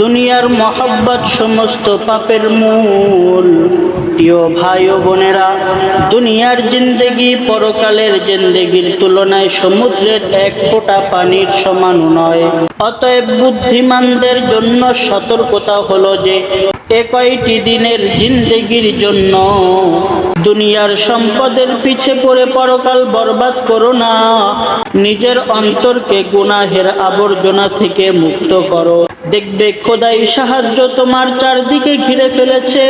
দুনিয়ার মহব্বত সমস্ত পাপের মূল। প্রিয় ভাই ও বোনেরা, দুনিয়ার জিন্দেগি পরকালের জিন্দেগির তুলনায় সমুদ্রের এক ফোঁটা পানির সমান নয়। অতএব বুদ্ধিমানদের জন্য সতর্কতা হলো যে, এ কয়টি দিনের জিন্দেগির জন্য দুনিয়ার সম্পদের পিছে পড়ে পরকাল বরবাদ করো না। নিজের অন্তরকে গুনাহের আবর্জনা থেকে মুক্ত করো। দেখবে খোদাই সাহায্য তোমার চারদিকে ঘিরে ফেলেছে।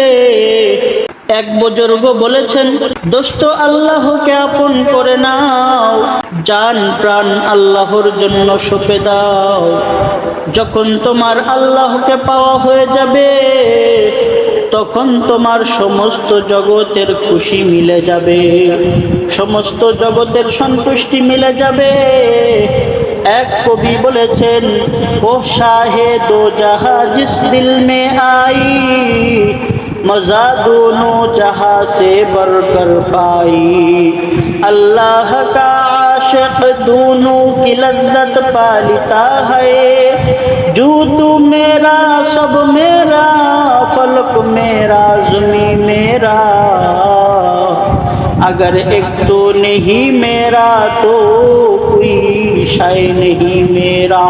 এক বুজুর্গ বলেছেন, দোস্ত, আল্লাহকে আপন করে নাও। জান প্রাণ আল্লাহর জন্য সঁপে দাও। যখন তোমার আল্লাহকে পাওয়া হয়ে যাবে তখন তোমার সমস্ত জগতের খুশি মিলে যাবে। সমস্ত জগতের সন্তুষ্টি মিলে যাবে। এক কবি বলেছেন, ও শাহে দো জাহা জিস দিল মে আই মজা দোনো জাহা সে বরকর পাই। আল্লাহ কা আশিক দোনো কি লদ্দত পালিতা হয় जो तू मेरा सब मेरा फलक मेरा जमी मेरा अगर एक तो नहीं मेरा तो कोई शाय नहीं मेरा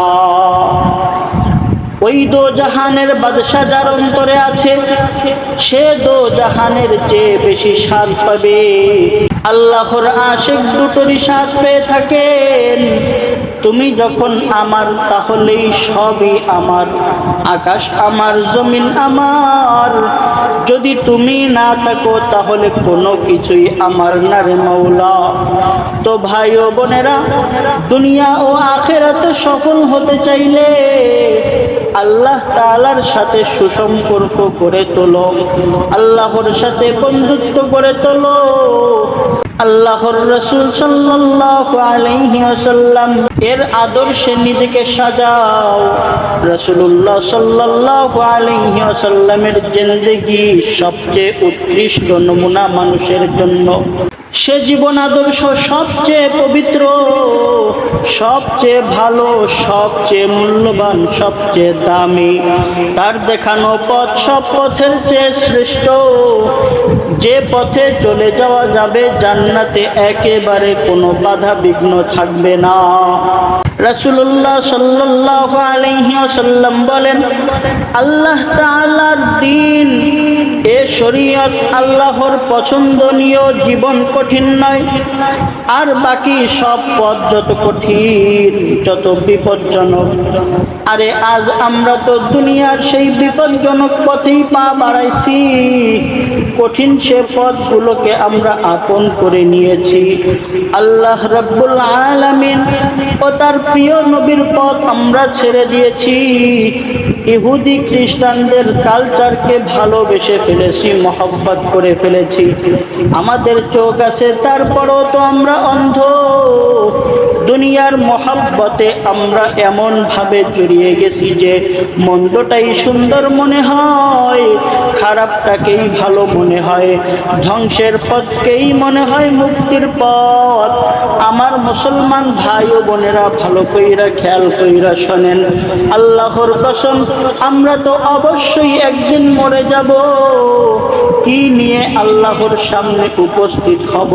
ওই দো জাহানের বাদশাহ যার অন্তরে আছে সে দো জাহানের চেয়ে বেশি স্বাদ পাবে আল্লাহর আশেক দুটোরই স্বাদ পেয়ে থাকেন তুমি যখন আমার, তাহলেই সবই আমার। আকাশ আমার, জমিন আমার। যদি তুমি না থাকো, তাহলে কোনো কিছুই আমার না রে মৌলা তো ভাই ও বোনেরা, দুনিয়া ও আখেরাতে সফল হতে চাইলে আল্লাহ তালার সাথে সুসম্পর্ক করে তোলো। আল্লাহর সাথে বন্ধুত্ব করে তোলো। আল্লাহর রসুল সাল্লাল্লাহু আলাইহি এর আদর্শে নিজেকে সাজাও। রসুল্লাহ সাল্লাল্লাহু আলাইহি ওয়াসাল্লামের জিন্দেগি সবচেয়ে উৎকৃষ্ট নমুনা মানুষের জন্য। সে জীবন আদর্শ সবচেয়ে পবিত্র, সবচেয়ে ভালো, সবচেয়ে মূল্যবান, সবচেয়ে দামি। তার দেখানো পথ সব পথের চেয়ে শ্রেষ্ঠ। যে পথে চলে যাওয়া যাবে জান্নাতে একেবারে কোনো বাধা বিঘ্ন থাকবে না। রাসূলুল্লাহ সাল্লাল্লাহু আলাইহি ওয়াসাল্লাম বলেন, আল্লাহ তাআলার দিন শরীয়ত আল্লাহর পছন্দনীয় জীবন কঠিন নয় আর বাকি সব পথ যত কঠিন যত বিপজ্জনক। আরে আজ আমরা তো দুনিয়ার সেই বিপজ্জনক পথেই পা বাড়াইছি। কঠিন সে পথগুলোকে আমরা আপন করে নিয়েছি। আল্লাহ রব্বুল আলামিন ও তার প্রিয় নবীর পথ আমরা ছেড়ে দিয়েছি। ইহুদি খ্রিস্টানদের কালচারকে ভালোবেসে ফেলেছি, মহব্বত করে ফেলেছি। আমাদের চোখ আছে, তারপরও তো আমরা অন্ধ। দুনিয়ার মহাব্বতে আমরা এমন ভাবে জড়িয়ে গেছি যে মন্দটাই সুন্দর মনে হয়, খারাপটাকেই ভালো মনে হয়, ধ্বংসের পথকেই মনে হয় মুক্তির পথ। আমার মুসলমান ভাই ও বোনেরা ভালো কইরা খেয়াল কইরা শোনেন, আল্লাহর কসম, আমরা তো অবশ্যই একদিন মরে যাব। কি নিয়ে আল্লাহর সামনে উপস্থিত হব?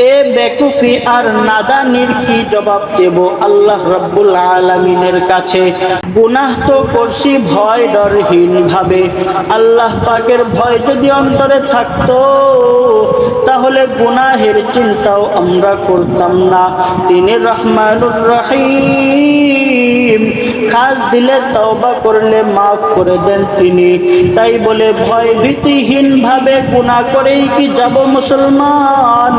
এ বেকুফি আর নাদানির কি জবাব দেব? আল্লাহ রব্বুল আলমিনের কাছে। গুনাহ তো করছি, ভয় ডরহীন ভাবে। আল্লাহ পাকের ভয় যদি অন্তরে থাকতো, তাহলে গুনাহের চিন্তাও আমরা করতাম না। তিনি রহমানুর রহিম। খাস দিলে তওবা করলে মাফ করে দেন তিনি। তাই বলে ভয় ভীতিহীন ভাবে গুণা করেই কি যাব মুসলমান?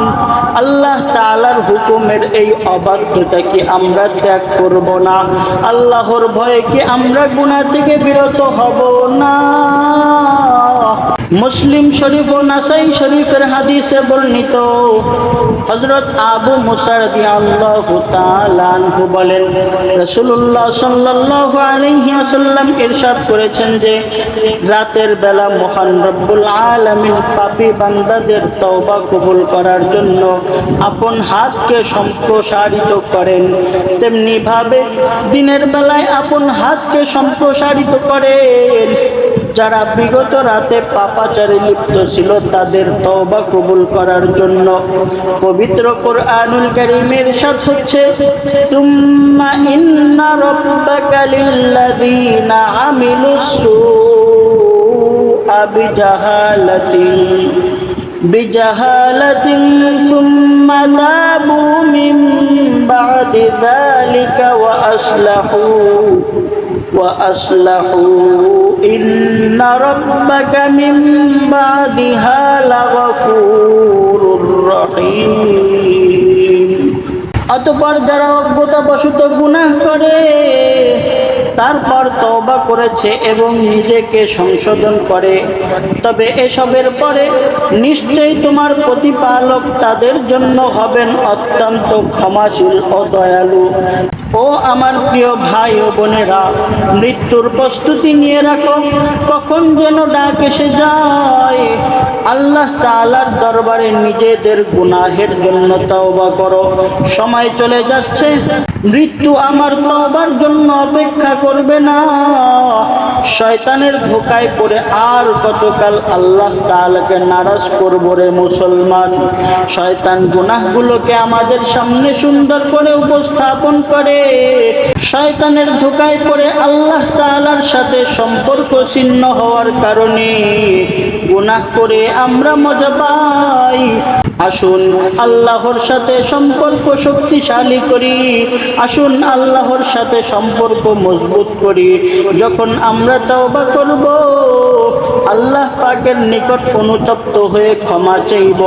আল্লাহ তালার হুকুমের এই অবাধ্যতা কি আমরা ত্যাগ করব না? আল্লাহর ভয়ে কি আমরা গুণা থেকে বিরত হব না? মুসলিম শরীফ ও নাসাই শরীফের হাদিসে বর্ণিত। হজরত আবু মুসার আল্লাহু তাআলাহু বলেন, রাসূলুল্লাহ সাল্লাল্লাহু আলাইহি ওয়াসাল্লাম ইরশাদ করেছেন যে, রাতের বেলা মহান রব্বুল আলামিন পাপী বান্দাদের তওবা কবুল করার জন্য আপন হাতকে সম্প্রসারিত করেন। তেমনি ভাবে দিনের বেলায় আপন হাতকে সম্প্রসারিত করেন। যারা বিগত রাতে পাপাচারে লিপ্ত ছিল, তাদের তওবা কবুল করার জন্য পবিত্র কোরআনুল কারীমের সাথ হচ্ছে তুম্মা ইন্না রাব্বাকা লিল্লাযীনা আমিলুস সুআ বিজাহালাতিন বিজাহালাতিন সুম্মা তাবু মিন বা'দি যালিকা ওয়া আসলাহু ওয়া আসলাহু। إن ربك من بعدها لغفور رحيم অতপর যারা অজ্ঞতাবশত গুনাহ করে তারপর তওবা করেছে এবং নিজেকে সংশোধন করে তবে এসবের পরে নিশ্চয়ই তোমার প্রতিপালক তাদের জন্য হবেন অত্যন্ত ক্ষমাশীল ও দয়ালু ও আমার প্রিয় ভাই ও বোনেরা, মৃত্যুর প্রস্তুতি নিয়ে রাখো। কখন যেন ডাক এসে যায়। আল্লাহ তালার দরবারে নিজেদের গুনাহের জন্য তওবা করো। সময় চলে যাচ্ছে। মৃত্যু আমার তওবার জন্য অপেক্ষা করবে না। শয়তানের ধোকায় পড়ে আর কতকাল আল্লাহ তাআলাকে নারাজ করব রে মুসলমান? শয়তান গুনাহগুলোকে আমাদের সামনে সুন্দর করে উপস্থাপন করে। শয়তানের ধোকায় পড়ে আল্লাহ তাআলার সাথে সম্পর্ক ছিন্ন হওয়ার কারণে গুনাহ করে আমরা মজা পাই। আসুন আল্লাহর সাথে সম্পর্ক শক্তিশালী করি। আসুন আল্লাহর সাথে সম্পর্ক মজবুত করি। যখন আমরা তওবা করব আল্লাহ পাকের নিকট অনুতপ্ত হয়ে ক্ষমা চাইব।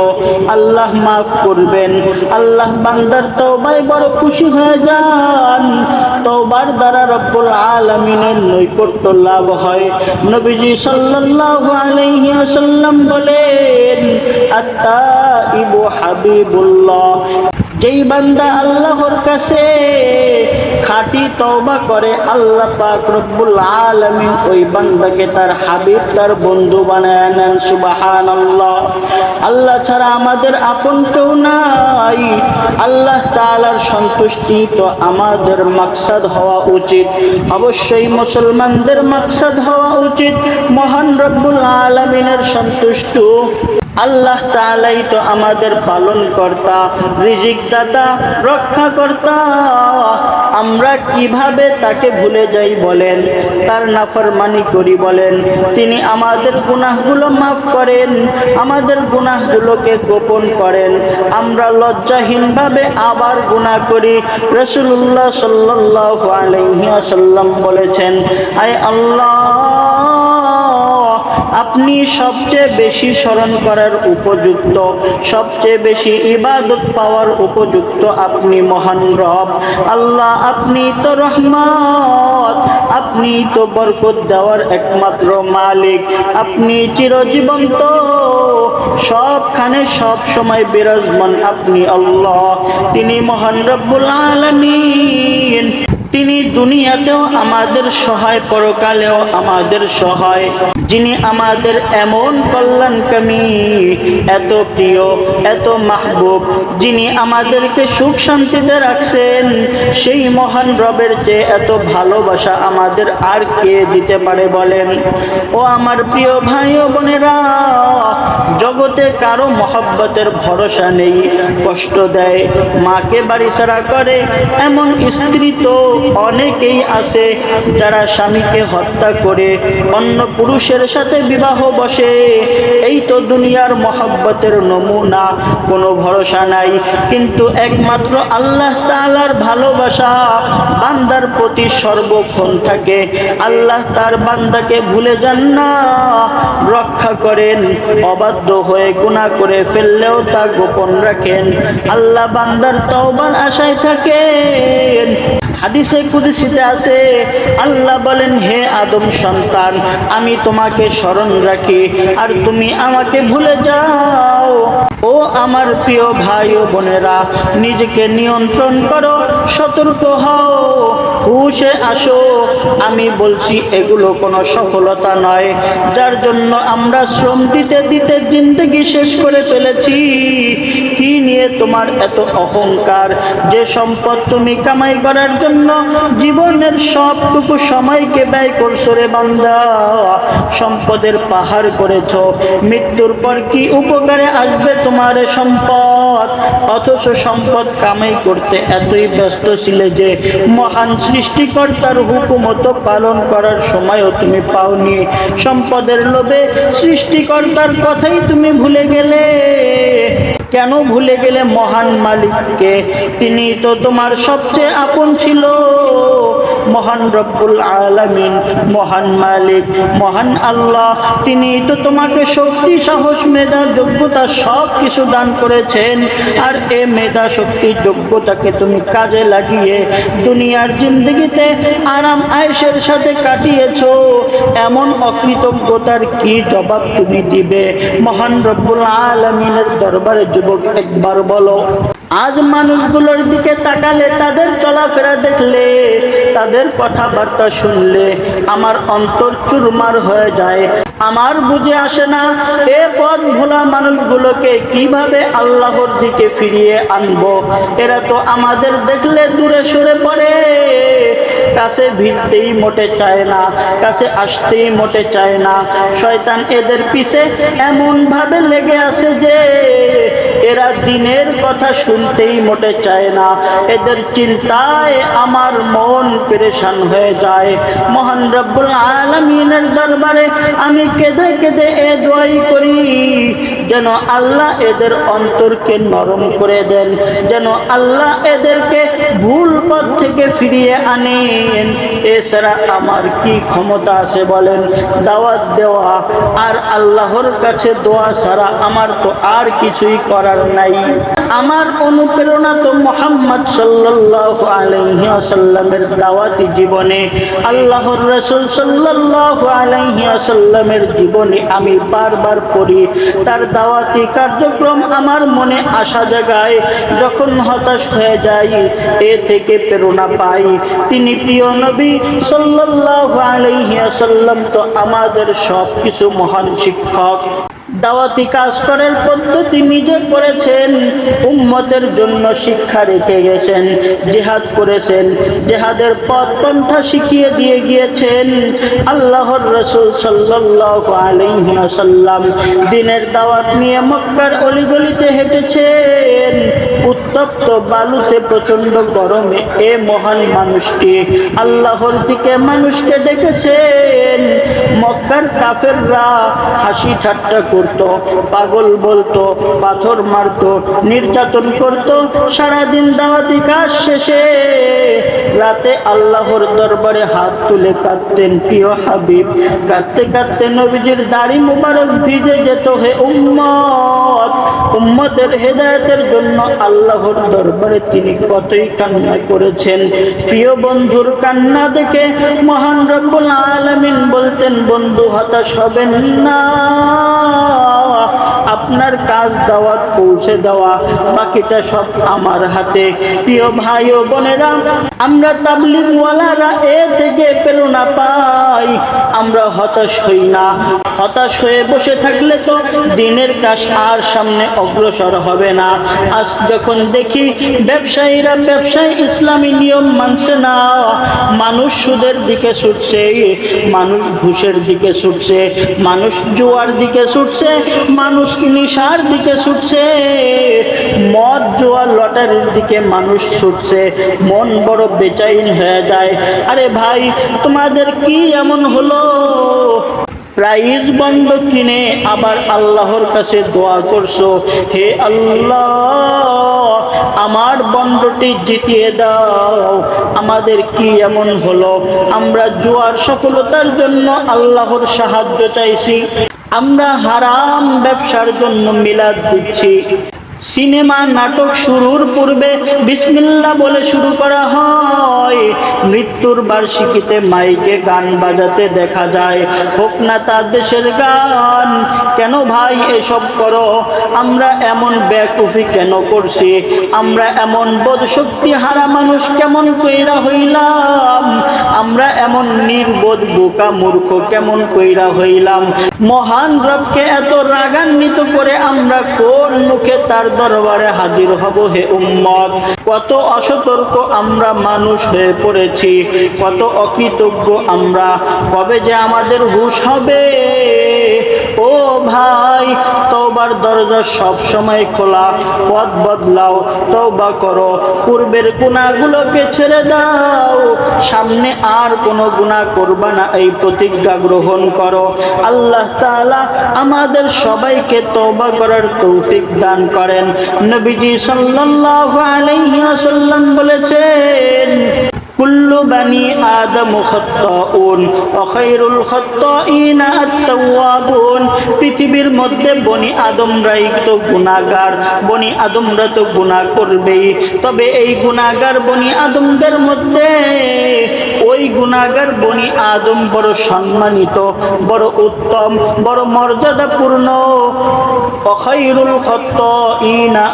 আল্লাহ মাফ করবেন। আল্লাহ বান্দার তওবায় বড় খুশি হয়ে যান। তওবার দ্বারা রব্বুল আলামিনের নৈকট্য লাভ হয়। নবীজি সাল্লাল্লাহু আলাইহি ওয়াসাল্লাম বলেন, আত্তাইবু হাবিবুল্লাহ। যেই বান্দা আল্লাহর কাছে খাটি তওবা করে, আল্লাহ পাক রব্বুল আলামিন ওই বান্দাকে তার হাবিব, তার বন্ধু বানায় নেন, সুবহানাল্লাহ। আল্লাহ ছাড়া আমাদের আপন কেউ নাই। আল্লাহ তাআলার সন্তুষ্টি তো আমাদের মাকসাদ হওয়া উচিত। অবশ্যই মুসলমানদের মাকসাদ হওয়া উচিত। মহান রব্বুল আলামিনের সন্তুষ্ট। আল্লাহ তাআলাই তো আমাদের পালন কর্তা রিজিক দাতা রক্ষা কর্তা আমরা কীভাবে তাকে ভুলে যাই বলেন, তার নাফরমানি করি বলেন। তিনি আমাদের গুনাহগুলো মাফ করেন, আমাদের গুনাহগুলোকে গোপন করেন। আমরা লজ্জাহীনভাবে আবার গুনাহ করি। রসুল্লাহ সাল্লাল্লাহু আলাইহি ওয়াসাল্লাম বলেছেন, আয় আল্লাহ আপনি সবচেয়ে বেশি স্মরণ করার উপযুক্ত, সবচেয়ে বেশি ইবাদত পাওয়ার উপযুক্ত আপনি মহান রব। আল্লাহ, আপনি তো রহমত, আপনি তো বরকত দেওয়ার একমাত্র মালিক। আপনি চিরজীবন্ত, সবখানে সব সময় বিরাজমান আপনি আল্লাহ। তিনি মহান রব্বুল আলামিন। তিনি দুনিয়াতেও আমাদের সহায়, পরকালেও আমাদের সহায়। যিনি আমাদের এমন কল্যাণকামী, এত প্রিয়, এত মাহবুব, যিনি আমাদেরকে সুখ শান্তিতে রাখছেন, সেই মহান রবের চেয়ে এত ভালোবাসা আমাদের আর কে দিতে পারে বলেন? ও আমার প্রিয় ভাই ও বোনেরা, জগতে কারও মহব্বতের ভরসা নেই, কষ্ট দেয়, মাকে বাড়ি ছাড়া করে এমন স্ত্রী তো অনেকেই আছে যারা স্বামীকে হত্যা করে, অন্য পুরুষের সাথে বিবাহ বসে। এই তো দুনিয়ার মহব্বতের নমুনা, কোনো ভরসা নাই। কিন্তু একমাত্র আল্লাহ তাআলার ভালোবাসা বান্দার প্রতি সর্বক্ষণ থাকে। আল্লাহ তার বান্দাকে ভুলে যান না, রক্ষা করেন, অবাধ্য হয়ে গুনাহ করে ফেললেও তা গোপন রাখেন। আল্লাহ বান্দার তওবার আশায় থাকেন। হাদিসে কুদিসিতে আছে, আল্লাহ বলেন, হে আদম সন্তান, আমি তোমাকে স্মরণ রাখি আর তুমি আমাকে ভুলে যাও। ও আমার প্রিয় ভাই ও বোনেরা, নিজেকে নিয়ন্ত্রণ করো, সতর্ক হও। হুশে আসো, আমি বলছি, এগুলো কোনো সফলতা নয়। যার জন্য আমরা শ্রম দিতে দিতে জিন্দগি শেষ করে ফেলেছি। নিয়ে তোমার এত অহংকার। যে সম্পদ তুমি কামাই করার জন্য জীবনের সবটুকু সময়কে ব্যয় করছ রে বান্দা। সম্পদের পাহাড় করেছ। মৃত্যুর পর কি উপকারে আসবে তোমার সম্পদ? অথচ সম্পদ কামাই করতে এতই ব্যস্ত ছিলে যে মহান সৃষ্টিকর্তার হুকুমত পালন করার সময়ও তুমি পাওনি। সম্পদের লোভে সৃষ্টিকর্তার কথাই তুমি ভুলে গেলে। কেন ভুলে গেলে মহান মালিককে? তিনি তো তোমার সবচেয়ে আপন ছিল। মহান রব্বুল আলামিন, মহান মালিক, মহান আল্লাহ, তিনি তো তোমাকে শক্তি, সাহস, মেধা, যোগ্যতা সব কিছু দান করেছেন। আর এ মেধা, শক্তি, যোগ্যতাকে তুমি কাজে লাগিয়ে দুনিয়ার জিন্দগিতে আরাম, আয়েশের সাথে কাটিয়েছ। এমন অকৃতজ্ঞতার কি জবাব তুমি দিবে? মহান রব্বুল আলমিনের দরবারে যুবক একবার বলো, আজ মানুষগুলোর দিকে তাকালে তাদের চলাফেরা দেখলে, তাদের কথাবার্তা শুনলে আমার অন্তর চুরমার হয়ে যায়। আমার বুঝে আসে না। এ পথ ভোলা মানুষগুলোকে কীভাবে আল্লাহর দিকে ফিরিয়ে আনব? এরা তো আমাদের দেখলে দূরে সরে পড়ে। কাছে ভিড়তেই মোটে চায় না, কাছে আসতেই মোটে চায় না। শয়তান এদের পিছে এমন ভাবে লেগে আছে যে, এরা দিনের কথা শুনতেই মোটে চায় না। এদের চিন্তায় আমার মন পেরেশান হয়ে যায়। মহান রব্বুল আলমিনের দরবারে আমি কেঁদে কেঁদে এ দোয়াই করি, যেন আল্লাহ এদের অন্তরকে নরম করে দেন, যেন আল্লাহ এদেরকে ভুল পথ থেকে ফিরিয়ে আনেন। এছাড়া আমার কি ক্ষমতা আছে বলেন? দাওয়াত দেওয়া আর আল্লাহর কাছে দোয়া ছাড়া আমার তো আর কিছুই করার নাই। আমার অনুপ্রেরণা তো মোহাম্মদ সাল্লাহ আলহি আসাল্লামের দাওয়াতি জীবনে, আল্লাহর রসুল সাল্লাহ আলহি আসাল্লামের জীবনে আমি বারবার পড়ি। তার দাওয়াতি কার্যক্রম আমার মনে আসা জাগায়। যখন হতাশ হয়ে যাই, এ থেকে প্রেরণা পাই। তিনি প্রিয় নবী সাল্লাহ আলাইহি আসাল্লাম তো আমাদের সব কিছু মহান শিক্ষক। দাওয়াতি কাজ করার পদ্ধতি নিজে করেছেন, উম্মতের জন্য শিক্ষা রেখে গেছেন, জেহাদ করেছেন, জেহাদের পথ পন্থা শিখিয়ে দিয়ে গিয়েছেন। আল্লাহর রসুল সাল্লাহ আলহিহাসাল্লাম দিনের দাওয়াত নিয়ে মক্কার অলিগলিতে হেঁটেছেন। উত্তপ্ত বালুতে প্রচণ্ড গরমে এ মহান মানুষটি আল্লাহর দিকে মানুষকে ডেকেছেন। মক্কার কাফেররা হাসি ঠাট্টা করত পাগল বলতো, পাথর মারত, নির্যাতন করত, সারাদিন দাওয়াতি কাজ শেষে রাতে আল্লাহর দরবারে হাত তুলে কাঁদতেন প্রিয় হাবিব। কাঁদতে কাঁদতে নবীজির দাড়ি মুবারক ভিজে যেত হে উম্মত। উম্মতের হেদায়তের জন্য আল্লাহর দরবারে তিনি কতই কান্না করেছেন প্রিয় বন্ধুর কান্না দেখে মহান রব্বুল আলামিন বলতেন, বন্ধু, হতাশ হবেন না। আপনার কাজ দাওয়াত পৌঁছে দেওয়া, বাকিটা সব আমার হাতে। প্রিয় ভাই ও বোনেরা, আমরা তাবলিগওয়ালারা এ থেকে প্রেরণা পাই। আমরা হতাশ হই না। হতাশ হয়ে বসে থাকলে তো দিনের কাজ আর সামনে অগ্রসর হবে না। আজ যখন দেখি ব্যবসায়ীরা ব্যবসায় ইসলামী নিয়ম মানছে না, মানুষ সুদের দিকে ছুটছে, মানুষ ঘুষের দিকে ছুটছে, মানুষ জুয়ার দিকে ছুটছে মানুষ নিশার দিকে ছুটছে। মদ জোয়া লটারির দিকে মানুষ ছুটছে। মন বড় বেচাইন হয়ে যায়। আরে ভাই, তোমাদের কি এমন হলো? প্রাইজ বন্ধ কিনে আবার আল্লাহর কাছে দোয়া করছ। হে আল্লাহ, আমার বন্ধটি জিতিয়ে দাও। আমাদের কি এমন হলো? আমরা জুয়ার সফলতার জন্য আল্লাহর সাহায্য চাইছি। আমরা হারাম ব্যবসার জন্য মিলাদ দিচ্ছি। সিনেমা নাটক শুরুর পূর্বে বিসমিল্লা বলে শুরু করা হয়। মৃত্যুর বার্ষিকীতে মাইকে গান বাজাতে দেখা যায়। হোক না তার দেশের গান। কেন ভাই এসব করো? আমরা এমন ব্যাকুফি কেন করছি? আমরা এমন বোধশক্তি হারা মানুষ কেমন কইরা হইলাম? আমরা এমন নির্বোধ বোকা মূর্খ কেমন কইরা হইলাম? মহান রবকে এত রাগান্বিত করে আমরা কোন মুখে তার দরবারে হাজির হব হে উম্মত। কত অসতর্ক আমরা মানুষ হয়ে পড়েছি, কত অকৃতজ্ঞ আমরা। কবে যে আমাদের হুশ হবে? ও ভাই, তওবার দরজা সব সময় খোলা, পথ বদলাও, তওবা করো। পূর্বের গুণাগুলোকে ছেড়ে দাও। সামনে আর কোনো গুণা করবা না, এই প্রতিজ্ঞা গ্রহণ করো। আল্লাহ তাআলা আমাদের সবাইকে তওবা করার তৌফিক দান করেন। নবীজি সাল্লাল্লাহু আলাইহি বলেছেন কুল্লু বানি আদম খত্তাউন অখৈরুল খত্তাইনা আত্তাওয়াবুন। পৃথিবীর মধ্যে বনি আদমরাই তো গুনাহগার, বনি আদমরা তো গুনাহ করবেই। তবে এই গুনাহগার বনি আদমদের মধ্যে গুনাহগার বনি আদম বড় সম্মানিত, বড় উত্তম, বড় মর্যাদাপূর্ণ। সত্য ইনা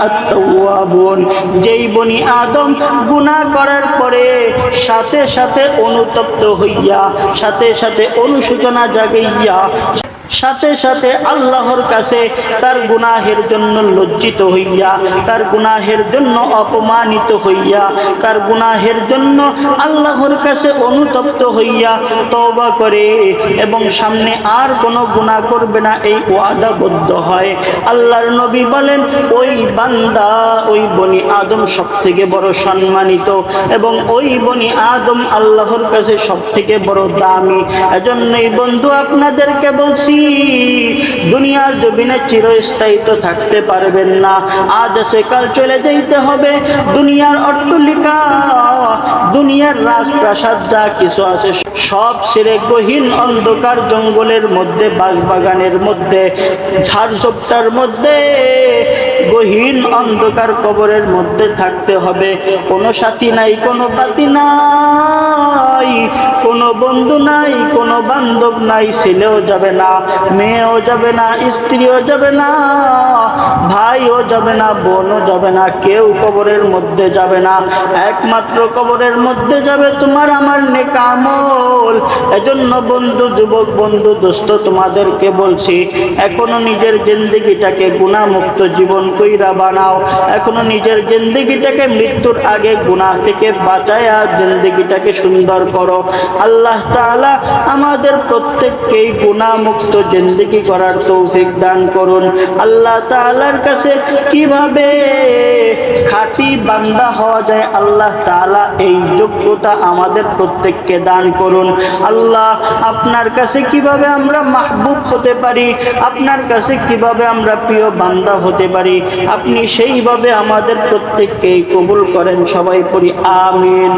যেই বনি আদম গুণা করার পরে সাথে সাথে অনুতপ্ত হইয়া, সাথে সাথে অনুশোচনা জাগাইয়া সাথে সাথে আল্লাহর কাছে তার গুনাহের জন্য লজ্জিত হইয়া, তার গুনাহের জন্য অপমানিত হইয়া, তার গুনাহের জন্য আল্লাহর কাছে অনুতপ্ত হইয়া তবা করে এবং সামনে আর কোনো গুনাহ করবে না, এই ওয়াদাবদ্ধ হয়। আল্লাহর নবী বলেন, ওই বান্দা, ওই বনি আদম সব থেকে বড় সম্মানিত এবং ওই বনি আদম আল্লাহর কাছে সব থেকে বড় দামি। এজন্যই বন্ধু, আপনাদেরকে বলছি দুনিয়ার জমিনে চিরস্থায়িত্ব থাকতে পারবেন না। আজ আছে কাল চলে যাইতে হবে দুনিয়ার অট্টলিকা, দুনিয়ার রাজপ্রাসাদ, যা কিছু আছে সব ছেড়ে গহীন অন্ধকার জঙ্গলের মধ্যে বাগানের মধ্যে, ঝাড়ঝোপটার মধ্যে। গহীন অন্ধকার কবরের মধ্যে থাকতে হবে। কোনো সাথী নাই, কোনো পাতি নাই, কোনো বন্ধু নাই, কোনো বান্ধব নাই, ছেলেও যাবে না, মেয়েও যাবে না, স্ত্রীও যাবে না, ভাইও যাবে না, বোনও যাবে না, কেউ কবরের মধ্যে যাবে না। একমাত্র কবরের মধ্যে যাবে তোমার আমার নেকামল। এজন্য বন্ধু, যুবক, বন্ধু, দোস্ত, তোমাদেরকে বলছি, এখনও নিজের জিন্দগিটাকে গুণামুক্ত জীবন কইরা বানাও। এখনও নিজের জিন্দগিটাকে মৃত্যুর আগে গুণা থেকে বাঁচায়া জিন্দগিটাকে সুন্দর করো। আল্লাহ তাআলা আমাদের প্রত্যেককেই গুণামুক্ত জিন্দগি করার তৌফিক দান করুন। আল্লাহ তাআলার কাছে কীভাবে খাঁটি বান্দা হওয়া যায়, আল্লাহ তাআলা এই যোগ্যতা আমাদের প্রত্যেককে দান করুন। আল্লাহ, আপনার কাছে কীভাবে আমরা মাহবুব হতে পারি? আপনার কাছে কীভাবে আমরা প্রিয় বান্দা হতে পারি? আপনি সেইভাবে আমাদের প্রত্যেককেই কবুল করেন। সবাই পড়ি আমিন।